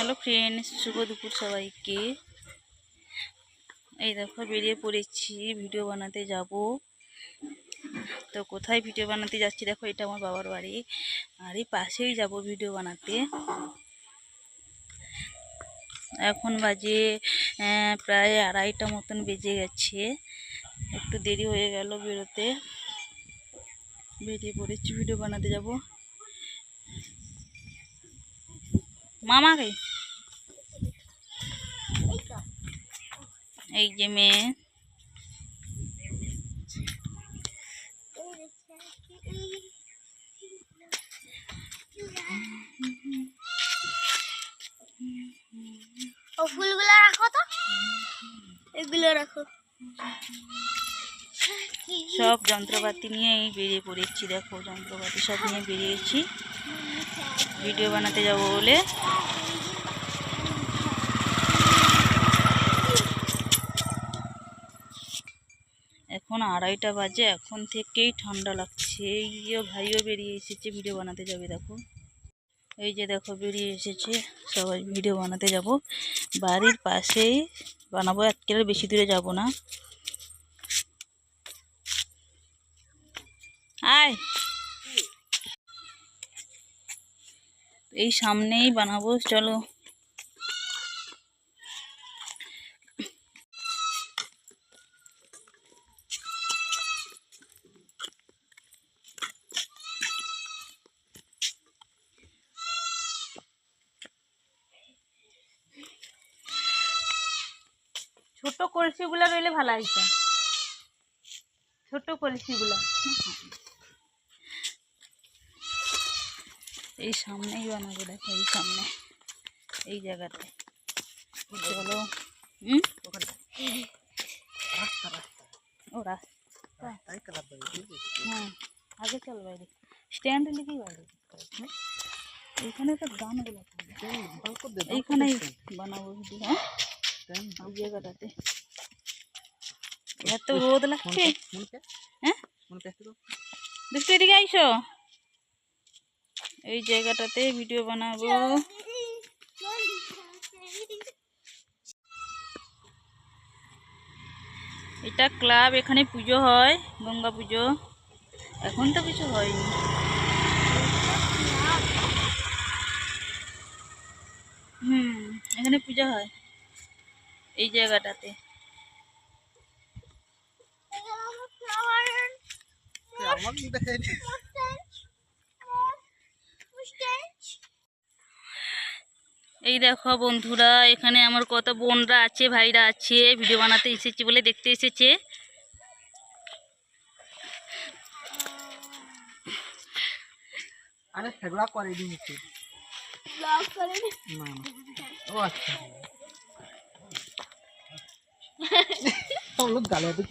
Hello friends শুভ দুপুর সবাইকে। এই দেখো, বেরিয়ে পড়েছি ভিডিও বানাতে যাব। তো কোথায় ভিডিও বানাতে যাচ্ছি দেখো, এটা আমার বাবার বাড়ি। আর এই পাশেই যাব ভিডিও বানাতে। এখন বাজে প্রায় আড়াইটা মতন বেজে গেছে। একটু দেরি হয়ে গেল বেরোতে। বেরিয়ে পড়েছি ভিডিও বানাতে যাব। মামা এই যে মেয়ে। ও ফুলগুলো রাখো তো। এগুলো রাখো। সব যন্ত্রপাতি নিয়েই বেরিয়ে পড়েছি দেখো যন্ত্রপাতি সব নিয়ে বেরিয়েছি। ভিডিও বানাতে যাব বলে। আড়াইটা বাজে, এখন থেকেই ঠান্ডা লাগছে। এইও ভাইও বেরিয়ে এসেছে ভিডিও বানাতে যাবে দেখো। এই যে দেখো, বেরিয়ে এসেছে, সবাই ভিডিও বানাতে যাব। বাড়ির পাশেই বানাবো আজকের বেশি দূরে যাব না। আয়! এই সামনেই বানাবো, চলো। ছোট কলসিগুলো রইলে ভালো হইতো। ছোট কলসিগুলো। এই সামনেই বানাবো দেখো, এই সামনে, এই জায়গাটায় চলো ও, রাস্তা। হ্যাঁ আগে চল বাইরে। স্ট্যান্ড লিখি বাইরে। এইখানে তো গানগুলো এইখানেই বানাবো। হ্যাঁ? জায়গাটাতে। এত রোদ লাগছে। হ্যাঁ? দেখতে এদিকে আইসো। এই জায়গাটাতে ভিডিও বানাবো। এটা ক্লাব এখানে পুজো হয় গঙ্গা পুজো। এখন তো কিছু হয়নি। হুম এখানে পূজা হয়। এই জায়গাটাতে। এই দেখো বন্ধুরা এখানে আমার কত বোনরা আছে ভাইরা আছে ভিডিও বানাতে এসেছে বলে দেখতে এসেছে। আরে করে ও আচ্ছা।